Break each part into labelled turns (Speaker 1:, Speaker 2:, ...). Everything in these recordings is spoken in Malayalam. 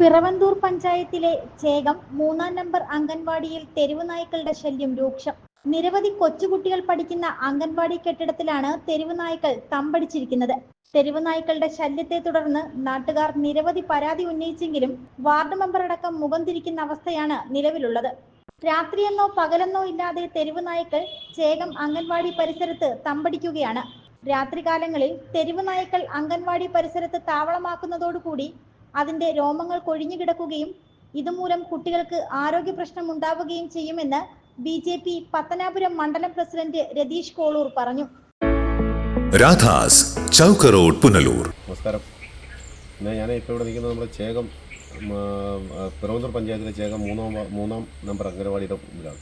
Speaker 1: പിറവന്തൂർ പഞ്ചായത്തിലെ ചേകം മൂന്നാം നമ്പർ അംഗൻവാടിയിൽ തെരുവ് നായ്ക്കളുടെ ശല്യം രൂക്ഷം. നിരവധി കൊച്ചുകുട്ടികൾ പഠിക്കുന്ന അംഗൻവാടി കെട്ടിടത്തിലാണ് തെരുവ് നായ്ക്കൾ തമ്പടിച്ചിരിക്കുന്നത്. തെരുവ് നായ്ക്കളുടെ ശല്യത്തെ തുടർന്ന് നാട്ടുകാർ നിരവധി പരാതി ഉന്നയിച്ചെങ്കിലും വാർഡ് മെമ്പർ അടക്കം മുഖം തിരിക്കുന്ന അവസ്ഥയാണ് നിലവിലുള്ളത്. രാത്രിയെന്നോ പകലെന്നോ ഇല്ലാതെ തെരുവ് നായ്ക്കൾ ചേകം അംഗൻവാടി പരിസരത്ത് തമ്പടിക്കുകയാണ്. രാത്രികാലങ്ങളിൽ തെരുവ് നായ്ക്കൾ അംഗൻവാടി പരിസരത്ത് താവളമാക്കുന്നതോടുകൂടി അതിന്റെ രോമങ്ങൾ കൊഴിഞ്ഞു കിടക്കുകയും ഇതുമൂലം കുട്ടികൾക്ക് ആരോഗ്യ പ്രശ്നം ഉണ്ടാവുകയും ചെയ്യുമെന്ന് ബി ജെ പി പത്തനാപുരം മണ്ഡലം പ്രസിഡന്റ് രതീഷ് കോളൂർ പറഞ്ഞു.
Speaker 2: രാധാസ് ചൗക്ക് റോഡ് പുനലൂർ.
Speaker 3: നമസ്കാരം. ഞാൻ ഇപ്പോൾ ഇവിടെ നിൽക്കുന്നത് നമ്മുടെ ചേകം പിറവന്തൂർ പഞ്ചായത്തിലെ ചേകം മൂന്നാം മൂന്നാം നമ്പർ അംഗനവാടിയുടെ മുമ്പിലാണ്.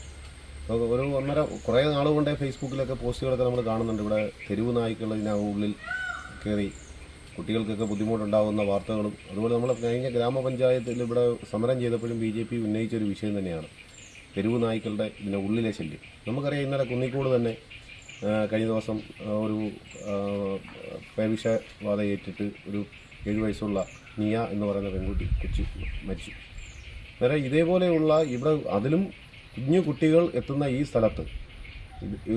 Speaker 3: അപ്പോൾ ഒരു ഒന്നര കുറേ നാൾ കൊണ്ട് ഫേസ്ബുക്കിലൊക്കെ പോസ്റ്റുകളൊക്കെ നമ്മൾ കാണുന്നുണ്ട്. ഇവിടെ തെരുവ് നായ്ക്കൾ ഇതിനുള്ളിൽ കയറി കുട്ടികൾക്കൊക്കെ ബുദ്ധിമുട്ടുണ്ടാകുന്ന വാർത്തകളും അതുപോലെ നമ്മൾ കഴിഞ്ഞ ഗ്രാമപഞ്ചായത്തിൽ ഇവിടെ സമരം ചെയ്തപ്പോഴും ബി ജെ പി ഉന്നയിച്ചൊരു വിഷയം തന്നെയാണ്. തെരുവ് നായ്ക്കളുടെ ഇതിന്റെ ഉള്ളിലെ ശല്യം. നമുക്കറിയാം ഇന്നലെ കുന്നിക്കോട് തന്നെ കഴിഞ്ഞ ദിവസം ഒരു പേവിഷബാധ ഏറ്റിട്ട് ഒരു ഏഴ് വയസ്സുള്ള നിയ എന്ന് പറയുന്ന പെൺകുട്ടി കൊച്ചു മരിച്ചു. വേറെ ഇതേപോലെയുള്ള ഇവിടെ അതിലും കുഞ്ഞു കുട്ടികൾ എത്തുന്ന ഈ സ്ഥലത്ത്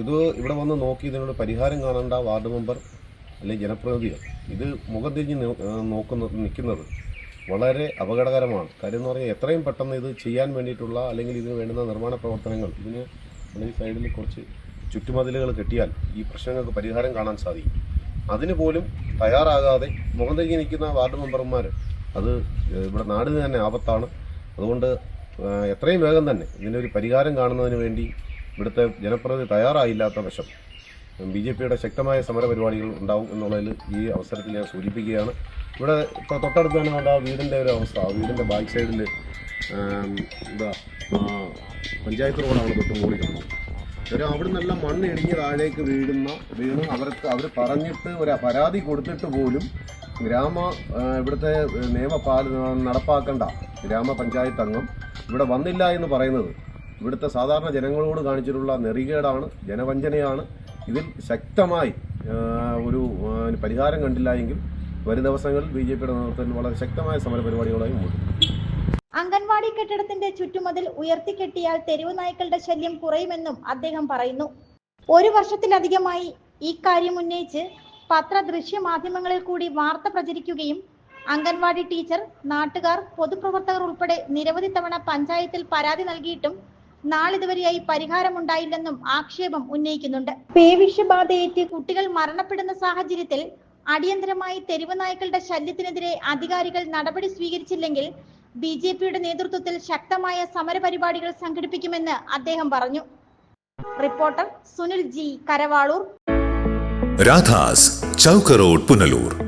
Speaker 3: ഇത് ഇവിടെ വന്ന് നോക്കി ഇതിനോട് പരിഹാരം കാണേണ്ട വാർഡ് മെമ്പർ അല്ലെങ്കിൽ ജനപ്രതിനിധികൾ. ഇത് മുഖം തിരിഞ്ഞ് നോക്കുന്ന നിൽക്കുന്നത് വളരെ അപകടകരമാണ്. കാര്യം എന്ന് പറഞ്ഞാൽ എത്രയും പെട്ടെന്ന് ഇത് ചെയ്യാൻ വേണ്ടിയിട്ടുള്ള അല്ലെങ്കിൽ ഇതിന് വേണ്ടുന്ന നിർമ്മാണ പ്രവർത്തനങ്ങൾ ഇതിന് ഈ സൈഡിൽ കുറച്ച് ചുറ്റുമതിലുകൾ കെട്ടിയാൽ ഈ പ്രശ്നങ്ങൾക്ക് പരിഹാരം കാണാൻ സാധിക്കും. അതിന് പോലും തയ്യാറാകാതെ മുഖം തിരിഞ്ഞ് നിൽക്കുന്ന വാർഡ് മെമ്പർമാർ അത് ഇവിടെ നാടിന് തന്നെ ആപത്താണ്. അതുകൊണ്ട് എത്രയും വേഗം തന്നെ ഇതിനൊരു പരിഹാരം കാണുന്നതിന് വേണ്ടി ഇവിടുത്തെ ജനപ്രതിനിധി തയ്യാറായില്ലാത്ത വശം ബി ജെ പിയുടെ ശക്തമായ സമര പരിപാടികൾ ഉണ്ടാവും എന്നുള്ളതിൽ ഈ അവസരത്തിൽ ഞാൻ സൂചിപ്പിക്കുകയാണ്. ഇവിടെ തൊട്ടടുത്ത് തന്നെ കണ്ട ആ വീടിന്റെ ഒരു അവസ്ഥ. വീടിന്റെ ബാക്ക് സൈഡിൽ എന്താ പഞ്ചായത്ത് റോഡാണ് തൊട്ട് മുകളിൽ കാണുന്നത് ഒരു അവിടെ നല്ല മണ്ണ് ഇടിഞ്ഞ് താഴേക്ക് വീഴുന്ന വീണ് അവർക്ക് അവർ പറഞ്ഞിട്ട് ഒരു പരാതി കൊടുത്തിട്ട് പോലും ഗ്രാമ ഇവിടുത്തെ നിയമപാല നടപ്പാക്കേണ്ട ഗ്രാമപഞ്ചായത്ത് അംഗം ഇവിടെ വന്നില്ല എന്ന് പറയുന്നത്. ഇവിടുത്തെ സാധാരണ ജനങ്ങളോട് കാണിച്ചിട്ടുള്ള നെറികേടാണ് ജനവഞ്ചനയാണ്. ഇതിൽ ശക്തമായി ഒരു പരിഹാരം കണ്ടില്ല എങ്കിൽ വരും ദിവസങ്ങളിൽ ബി ജെ പിയുടെ നേതൃത്വത്തിൽ വളരെ ശക്തമായ സമരപരിപാടികളായി മുന്നോട്ട്
Speaker 1: അംഗൻവാടി കെട്ടിടത്തിന്റെ ചുറ്റുമതിൽ ഉയർത്തിക്കെട്ടിയാൽ തെരുവ് നായ്ക്കളുടെ ശല്യം കുറയുമെന്നും അദ്ദേഹം പറയുന്നു. ഒരു വർഷത്തിലധികമായി ഈ കാര്യം ഉന്നയിച്ച് പത്ര ദൃശ്യ മാധ്യമങ്ങളിൽ കൂടി വാർത്ത പ്രചരിക്കുകയും അംഗൻവാടി ടീച്ചർ നാട്ടുകാർ പൊതുപ്രവർത്തകർ ഉൾപ്പെടെ നിരവധി തവണ പഞ്ചായത്തിൽ പരാതി നൽകിയിട്ടും നാളിതുവരെയായി പരിഹാരമുണ്ടായില്ലെന്നും ആക്ഷേപം ഉന്നയിക്കുന്നുണ്ട്. പേവിഷബാധയേറ്റ് കുട്ടികൾ മരണപ്പെടുന്ന സാഹചര്യത്തിൽ അടിയന്തരമായി തെരുവ് നായ്ക്കളുടെ ശല്യത്തിനെതിരെ അധികാരികൾ നടപടി സ്വീകരിച്ചില്ലെങ്കിൽ ബി ജെ പിയുടെ നേതൃത്വത്തിൽ ശക്തമായ സമരപരിപാടികൾ സംഘടിപ്പിക്കുമെന്ന് അദ്ദേഹം പറഞ്ഞു. Reporter Sunil G Karavaloor.
Speaker 2: Radhas ചൗക്കറോഡ് Punalur.